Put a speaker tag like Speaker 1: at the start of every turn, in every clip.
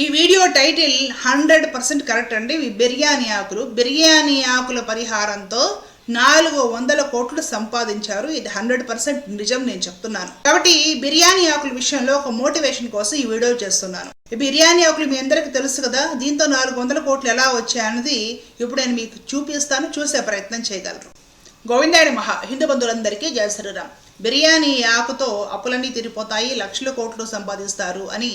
Speaker 1: ఈ video title hundred percent correct అండి. ఇవి బిర్యానీ ఆకులు. బిర్యానీ ఆకుల పరిహారంతో నాలుగు వందల కోట్లు సంపాదించారు. ఇది హండ్రెడ్ పర్సెంట్ నిజం నేను చెప్తున్నాను. కాబట్టి బిర్యానీ ఆకుల విషయంలో ఒక మోటివేషన్ కోసం ఈ వీడియో చేస్తున్నాను. ఈ బిర్యానీ ఆకులు మీ అందరికీ తెలుసు కదా దీంతో నాలుగు వందల కోట్లు ఎలా వచ్చాయన్నది ఇప్పుడు నేను మీకు చూపిస్తాను. చూసే ప్రయత్నం చేయగలరు. గోవిందాయుడు మహా హిందూ బంధువులందరికీ జయ శ్రీరామ్. బిర్యానీ ఆకుతో అప్పులన్నీ తిరిగిపోతాయి లక్షల కోట్లు సంపాదిస్తారు అని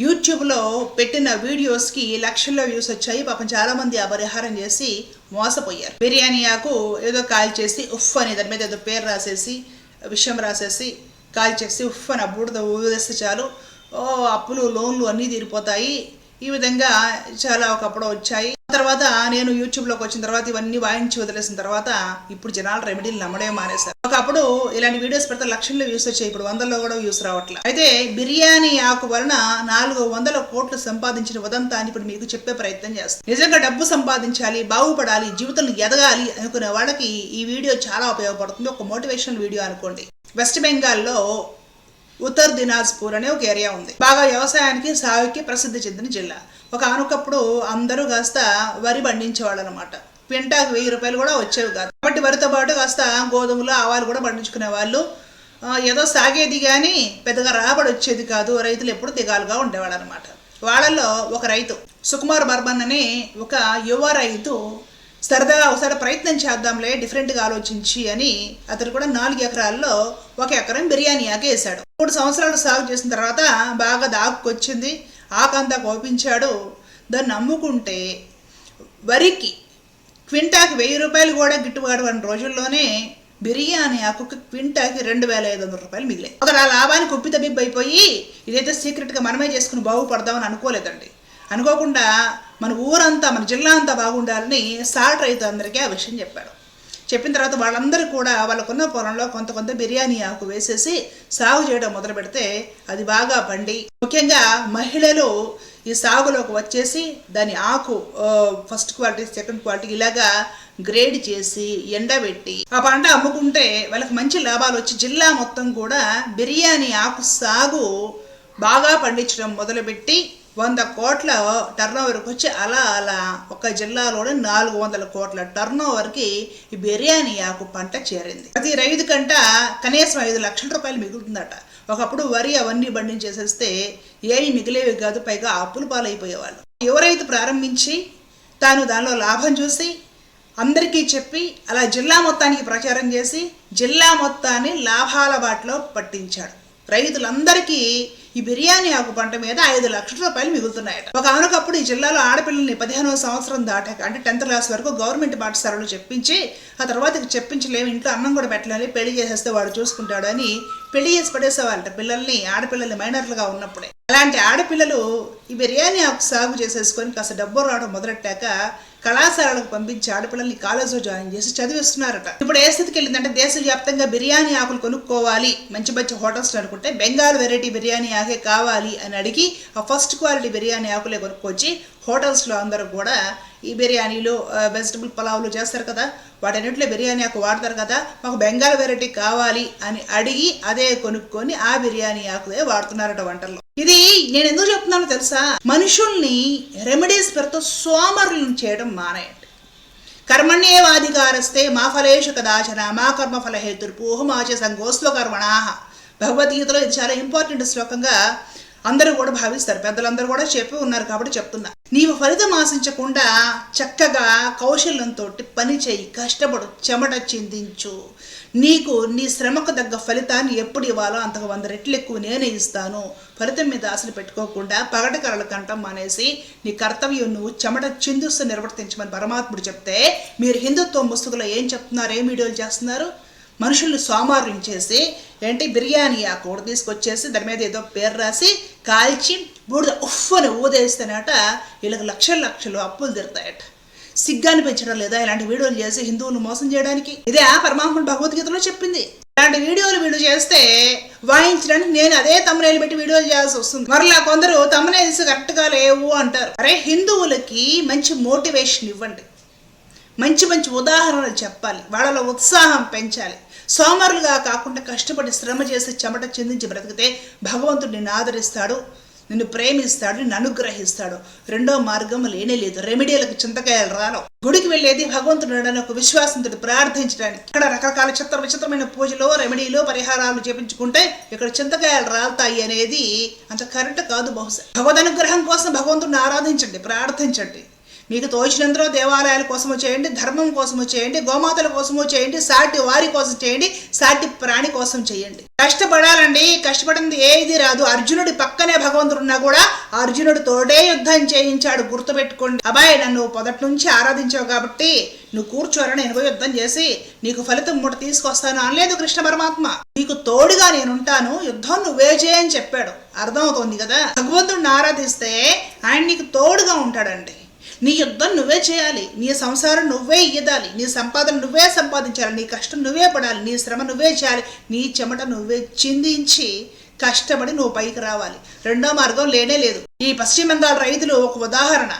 Speaker 1: యూట్యూబ్లో పెట్టిన వీడియోస్కి లక్షల్లో వ్యూస్ వచ్చాయి. పాపం చాలామంది ఆ పరిహారం చేసి మోసపోయారు. బిర్యానీ ఆకు ఏదో కాల్ చేసి ఉఫ్ అని దాని మీద ఏదో పేరు రాసేసి విషయం రాసేసి కాల్ చేసి ఉఫ్ అని ఆ ఊదేస్తే చాలు. ఓ అప్పులు లోన్లు అన్నీ తీరిపోతాయి. ఈ విధంగా చాలా ఒకప్పుడు వచ్చాయి. తర్వాత నేను యూట్యూబ్లోకి వచ్చిన తర్వాత ఇవన్నీ వాయించి వదిలేసిన తర్వాత ఇప్పుడు జనాలు రెమెడీలు నమ్మడే మానేశారు. ఒకప్పుడు ఇలాంటి వీడియోస్ పెడితే లక్షల్లో వ్యూస్ వచ్చాయి. ఇప్పుడు వందల్లో కూడా వ్యూస్ రావట్లేదు అయితే బిర్యానీ ఆకు వలన నాలుగు వందల కోట్లు సంపాదించిన ఉదంతాన్ని ఇప్పుడు మీకు చెప్పే ప్రయత్నం చేస్తాను నిజంగా డబ్బు సంపాదించాలి బాగుపడాలి జీవితంలో ఎదగాలి అనుకునే వాళ్ళకి ఈ వీడియో చాలా ఉపయోగపడుతుంది. ఒక మోటివేషనల్ వీడియో అనుకోండి. వెస్ట్ బెంగాల్లో ఉత్తర్ దినాజ్పూర్ అనే ఒక ఏరియా ఉంది. బాగా వ్యవసాయానికి సాగుకి ప్రసిద్ధి చెందిన జిల్లా. ఒక ఆనకప్పుడు అందరూ కాస్త వరి పండించేవాళ్ళు అనమాట పింటాకు వెయ్యి రూపాయలు కూడా వచ్చేవి కాదు. కాబట్టి వరితో పాటు కాస్త గోధుమలు ఆవాలు కూడా పండించుకునే వాళ్ళు. ఏదో సాగేది కానీ పెద్దగా రాబడి వచ్చేది కాదు. రైతులు ఎప్పుడు దిగాలుగా ఉండేవాళ్ళు అనమాట వాళ్ళల్లో ఒక రైతు సుకుమార్ బర్మన్ అనే ఒక యువ రైతు సరదాగా ఒకసారి ప్రయత్నం చేద్దాంలే డిఫరెంట్గా ఆలోచించి అని అతను కూడా నాలుగు ఎకరాల్లో ఒక ఎకరం బిర్యానీ ఆకేసాడు మూడు సంవత్సరాలు సాగు చేసిన తర్వాత బాగా దాక్కొచ్చింది ఆకంతా కోపించాడు దాన్ని అమ్ముకుంటే వరికి క్వింటాకి వెయ్యి రూపాయలు కూడా గిట్టుబాటు అని రోజుల్లోనే బిర్యానీ ఆకుకి క్వింటాకి రెండు వేల ఐదు వందల రూపాయలు మిగిలాయి. ఒక ఆ లాభానికి ఉప్పితబిబ్బైపోయి ఇదైతే సీక్రెట్గా మనమే చేసుకుని బాగుపడదామని అనుకోలేదండి. అనుకోకుండా మన ఊరంతా మన జిల్లా అంతా బాగుండాలని సాట్ రైతు అందరికీ ఆ విషయం చెప్పాడు. చెప్పిన తర్వాత వాళ్ళందరూ కూడా వాళ్ళకున్న పొలంలో కొంత కొంత బిర్యానీ ఆకు వేసేసి సాగు చేయడం మొదలు పెడితే అది బాగా పండి. ముఖ్యంగా మహిళలు ఈ సాగులోకి వచ్చేసి దాని ఆకు ఫస్ట్ క్వాలిటీ సెకండ్ క్వాలిటీ ఇలాగా గ్రేడ్ చేసి ఎండబెట్టి ఆ పంట అమ్ముకుంటే వాళ్ళకి మంచి లాభాలు వచ్చి జిల్లా మొత్తం కూడా బిర్యానీ ఆకు సాగు బాగా పండించడం మొదలుపెట్టి వంద కోట్ల టర్న్ ఓవర్కి వచ్చి అలా అలా ఒక జిల్లాలోనే నాలుగు వందల కోట్ల టర్న్ ఓవర్కి ఈ బిర్యానీ ఆకు పంట చేరింది. ప్రతి రైతు కంట కనీసం ఐదు లక్షల రూపాయలు మిగులుతుందట. ఒకప్పుడు వరి అవన్నీ బండించేసేస్తే ఏమి మిగిలేవి కాదు పైగా అప్పులు పాలైపోయేవాళ్ళు. ఎవరైతే రైతు ప్రారంభించి తాను దానిలో లాభం చూసి అందరికీ చెప్పి అలా జిల్లా మొత్తానికి ప్రచారం చేసి జిల్లా మొత్తాన్ని లాభాల బాటలో పట్టించాడు. రైతులందరికీ ఈ బిర్యానీ ఆకు పంట మీద ఐదు లక్షల రూపాయలు మిగులుతున్నాయట. ఒక ఆనకప్పుడు ఈ జిల్లాలో ఆడపిల్లల్ని పదిహేనవ సంవత్సరం దాటాక అంటే టెన్త్ క్లాస్ వరకు గవర్నమెంట్ పాఠశాలలో చెప్పించి ఆ తర్వాత చెప్పించలేము ఇంట్లో అన్నం కూడా పెట్టలేని పెళ్ళి చేసేస్తే వాడు చూసుకుంటాడు అని పెళ్ళి చేసి పడేసేవాళ్ళట పిల్లల్ని ఆడపిల్లల్ని మైనర్లుగా ఉన్నప్పుడే. అలాంటి ఆడపిల్లలు ఈ బిర్యానీ ఆకు సాగు చేసేసుకొని కాస్త డబ్బు రావడం మొదలెట్టాక కళాశాలకు పంపించి ఆడపిల్లల్ని కాలేజీలో జాయిన్ చేసి చదివిస్తున్నారట. ఇప్పుడు ఏ స్థితికి వెళ్ళిందంటే దేశవ్యాప్తంగా బిర్యానీ ఆకులు కొనుక్కోవాలి. మంచి మంచి హోటల్స్ అనుకుంటే బెంగాల్ వెరైటీ బిర్యానీ ఆకే కావాలి అని అడిగి ఆ ఫస్ట్ క్వాలిటీ బిర్యానీ ఆకులే కొనుక్కొచ్చి హోటల్స్లో అందరూ కూడా ఈ బిర్యానీలు వెజిటబుల్ పలావులు చేస్తారు కదా వాటన్నిటిలో బిర్యానీ ఆకు వాడతారు కదా మాకు బెంగాల్ వెరైటీ కావాలి అని అడిగి అదే కొనుక్కొని ఆ బిర్యానీ ఆకులే వాడుతున్నారట వంటల్లో. ఇది నేను ఎందుకు చెప్తున్నానో తెలుసా? మనుషుల్ని రెమెడీస్ పేరుతో సోమరులను చేయడం మానేయండి కర్మణ్యేవాధికారస్తే మా ఫలేషు కదాచన మా కర్మ ఫల హేతుర్పూహ కర్మణా భగవద్గీతలో ఇది చాలా ఇంపార్టెంట్ శ్లోకంగా అందరూ కూడా భావిస్తారు. పెద్దలందరూ కూడా చెప్పి ఉన్నారు కాబట్టి చెప్తున్నా. నీవు ఫలితం ఆశించకుండా చక్కగా కౌశల్యంతో పని చేయి కష్టపడు చెమట చిందించు. నీకు నీ శ్రమకు తగ్గ ఫలితాన్ని ఎప్పుడు ఇవ్వాలో అంతకు వంద రెట్లు ఎక్కువ నేనే ఇస్తాను. ఫలితం మీద ఆశలు పెట్టుకోకుండా పగటి కళల కంఠం మానేసి నీ కర్తవ్యం నువ్వు చెమట చిందుస్తూ నిర్వర్తించమని పరమాత్ముడు చెప్తే మీరు హిందుత్వ ముసుగులో ఏం చెప్తున్నారు ఏం వీడియోలు చేస్తున్నారు? మనుషుల్ని సోమారులు చేసి ఏంటి బిర్యానీ ఆ కూడ తీసుకొచ్చేసి దాని మీద ఏదో పేరు రాసి కాల్చి బూడిద ఉఫ్ అని ఊదేస్తేనట వీళ్ళకి లక్షల లక్షలు అప్పులు తిడతాయట సిగ్గాన్ని పెంచడం లేదా ఇలాంటి వీడియోలు చేసి హిందువులు మోసం చేయడానికి. ఇదే ఆ భగవద్గీతలో చెప్పింది. ఇలాంటి వీడియోలు వీడు చేస్తే వాయించడానికి నేను అదే తమ్మునేలు పెట్టి వీడియోలు చేయాల్సి వస్తుంది. మరలా కొందరు తమ్మునేల్స్ కరెక్ట్గా లేవు అంటారు. అరే హిందువులకి మంచి మోటివేషన్ ఇవ్వండి. మంచి మంచి ఉదాహరణలు చెప్పాలి. వాళ్ళలో ఉత్సాహం పెంచాలి. సోమరులుగా కాకుండా కష్టపడి శ్రమ చేసి చెమట చిందించి బ్రతికితే భగవంతుడిని ఆదరిస్తాడు. నిన్ను ప్రేమిస్తాడు నిన్ను అనుగ్రహిస్తాడు. రెండో మార్గం లేనే లేదు. రెమెడీలకు చింతకాయలు రాను. గుడికి వెళ్ళేది భగవంతుడు అని ఒక విశ్వాసంతో ప్రార్థించడానికి. ఇక్కడ రకరకాల చిత్ర విచిత్రమైన పూజలు రెమెడీలు పరిహారాలు చేపించుకుంటే ఇక్కడ చింతకాయలు రాలుతాయి అనేది అంత కరెక్ట్ కాదు బహుశా. భగవద్ అనుగ్రహం కోసం భగవంతుడిని ఆరాధించండి ప్రార్థించండి. మీకు తోచినందులో దేవాలయాల కోసము చేయండి ధర్మం కోసము చేయండి గోమాతల కోసము చేయండి సాటి వారి కోసం చేయండి సాటి ప్రాణి కోసం చేయండి. కష్టపడాలండి కష్టపడింది ఏది రాదు. అర్జునుడి పక్కనే భగవంతుడు ఉన్నా కూడా అర్జునుడు తోడే యుద్ధం చేయించాడు. గుర్తుపెట్టుకోండి అబ్బాయి నన్ను పొదటి నుంచి ఆరాధించావు కాబట్టి నువ్వు కూర్చోరా నేను యుద్ధం చేసి నీకు ఫలితం మూట తీసుకొస్తాను అనలేదు కృష్ణ పరమాత్మ. నీకు తోడుగా నేను ఉంటాను యుద్ధం నువ్వే చేయని చెప్పాడు. అర్థమవుతోంది కదా? భగవంతుడిని ఆరాధిస్తే ఆయన నీకు తోడుగా ఉంటాడండి. నీ యుద్ధం నువ్వే చేయాలి నీ సంసారం నువ్వే ఇయ్యదాలి నీ సంపాదన నువ్వే సంపాదించాలి నీ కష్టం నువ్వే పడాలి నీ శ్రమ నువ్వే చేయాలి నీ చెమట నువ్వే చిందించి కష్టపడి నువ్వు పైకి రావాలి. రెండో మార్గం లేనే లేదు. ఈ పశ్చిమ బెంగాల్ రైతులు ఒక ఉదాహరణ.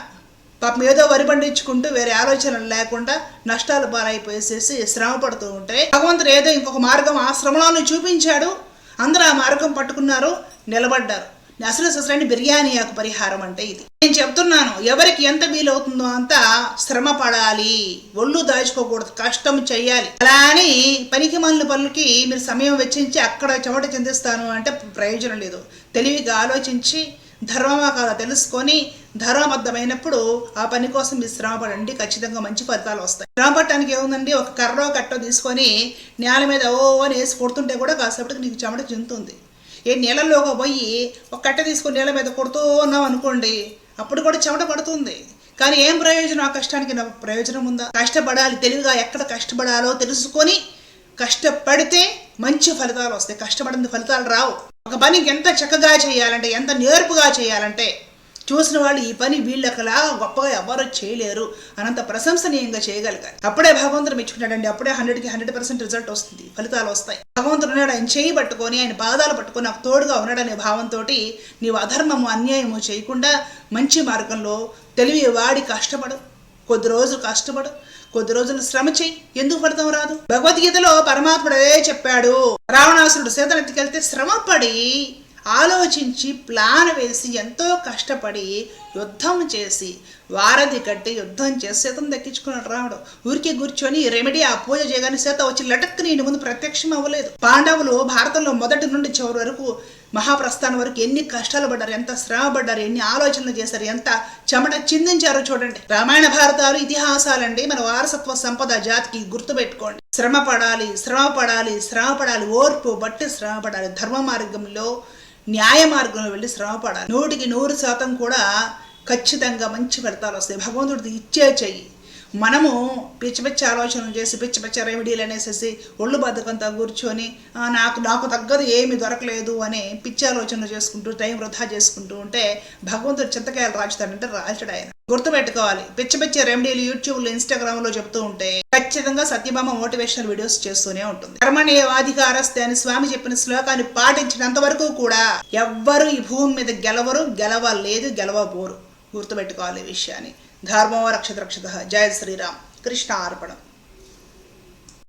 Speaker 1: పాపం ఏదో వరి పండించుకుంటూ వేరే ఆలోచనలు లేకుండా నష్టాలు పాలైపోయేసేసి శ్రమ పడుతూ ఉంటే భగవంతుడు ఏదో ఇంకొక మార్గం ఆ శ్రమలోనే చూపించాడు. అందరూ ఆ మార్గం పట్టుకున్నారు నిలబడ్డారు. అసలు అసలు బిర్యానీ ఆకు పరిహారం అంటే ఇది. నేను చెప్తున్నాను ఎవరికి ఎంత వీలవుతుందో అంత శ్రమ పడాలి. ఒళ్ళు దాచుకోకూడదు కష్టం చెయ్యాలి. అలా అని పనికి మనుల పనులకి మీరు సమయం వెచ్చించి అక్కడ చెమట చెందిస్తాను అంటే ప్రయోజనం లేదు. తెలివిగా ఆలోచించి ధర్మమా కాదా తెలుసుకొని ధర్మబద్ధమైనప్పుడు ఆ పని కోసం మీరు శ్రమ పడండి ఖచ్చితంగా మంచి ఫలితాలు వస్తాయి. శ్రమ పట్టడానికి ఏముందండి? ఒక కర్రో కట్టో తీసుకొని నేల మీద ఓ అని వేసి కొడుతుంటే కూడా కాసేపటికి నీకు చెమట చెందుతుంది. ఏ నీళ్ళలోకి పోయి ఒక కట్ట తీసుకొని నీళ్ళ మీద కొడుతూ ఉన్నాం అనుకోండి అప్పుడు కూడా చెమట పడుతుంది. కానీ ఏం ప్రయోజనం? ఆ కష్టానికి నా ప్రయోజనం ఉందా? కష్టపడాలి తెలివిగా ఎక్కడ కష్టపడాలో తెలుసుకొని కష్టపడితే మంచి ఫలితాలు వస్తాయి. కష్టపడిన ఫలితాలు రావు. ఒక పని ఎంత చక్కగా చేయాలంటే ఎంత నేర్పుగా చేయాలంటే చూసిన వాళ్ళు ఈ పని వీళ్ళకలా గొప్పగా ఎవరు చేయలేరు అనంత ప్రశంసనీయంగా చేయగలిగారు అప్పుడే భగవంతుడు మెచ్చుకుంటాడండి అప్పుడే హండ్రెడ్కి హండ్రెడ్ పర్సెంట్ రిజల్ట్ వస్తుంది. ఫలితాలు వస్తాయి. భగవంతుడు ఉన్నాడు. ఆయన చేయి పట్టుకొని ఆయన పాదాలు పట్టుకొని నాకు తోడుగా ఉన్నాడనే భావంతో నీవు అధర్మము అన్యాయము చేయకుండా మంచి మార్గంలో తెలివి వాడి కష్టపడు. కొద్ది రోజులు కష్టపడు. కొద్ది రోజులు శ్రమ చెయ్యి ఎందుకు ఫలితం రాదు? భగవద్గీతలో పరమాత్ముడు అదే చెప్పాడు. రావణాసురుడు సీతనెత్తికెళ్తే శ్రమపడి ఆలోచించి ప్లాన్ వేసి ఎంతో కష్టపడి యుద్ధం చేసి వారధి కట్టి యుద్ధం చేసి సీతను దక్కించుకున్నాడు రావడం ఊరికే కూర్చొని రెమెడీ ఆ పూజ చేయగానే సీత వచ్చి లటక్ నేను ముందు ప్రత్యక్షం అవ్వలేదు. పాండవులు భారతంలో మొదటి నుండి చివరి వరకు మహాప్రస్థానం వరకు ఎన్ని కష్టాలు పడ్డారు ఎంత శ్రమ పడ్డారు ఎన్ని ఆలోచనలు చేశారు ఎంత చెమట చిందించారో చూడండి. రామాయణ భారతాలు ఇతిహాసాలండి. మన వారసత్వ సంపద జాతికి గుర్తుపెట్టుకోండి. శ్రమ పడాలి శ్రమ పడాలి శ్రమ పడాలి ఓర్పు బట్టి శ్రమ పడాలి. ధర్మ మార్గంలో న్యాయ మార్గంలో వెళ్ళి శ్రమపడాలి. నూటికి నూరు శాతం కూడా ఖచ్చితంగా మంచి ఫలితాలు వస్తాయి. భగవంతుడిది ఇచ్చే చెయ్యి. మనము పిచ్చి పిచ్చి ఆలోచనలు చేసి పిచ్చి పిచ్చి రెమెడీలు అనేసేసి ఒళ్ళు బద్దకంతా కూర్చొని నాకు నాకు తగ్గదు ఏమి దొరకలేదు అని పిచ్చి ఆలోచనలు చేసుకుంటూ టైం వృధా చేసుకుంటూ ఉంటే భగవంతుడు చింతకాయలు రాచుతాడంటే రాల్చడు ఆయన. గుర్తుపెట్టుకోవాలి. పిచ్చి పిచ్చి రెమెడీలు యూట్యూబ్లో ఇన్స్టాగ్రామ్లో చెప్తూ ఉంటే ఖచ్చితంగా సత్యభామ మోటివేషనల్ వీడియోస్ చేస్తూనే ఉంటుంది. కర్మణ్యేవాధికారస్తే అని స్వామి చెప్పిన శ్లోకాన్ని పాటించినంత వరకు కూడా ఎవ్వరు ఈ భూమి మీద గెలవరు గెలవలేదు గెలవబోరు. గుర్తుపెట్టుకోవాలి ఈ విషయాన్ని. ధర్మో రక్షత రక్షత. జయ శ్రీరామ్. కృష్ణ అర్పణం.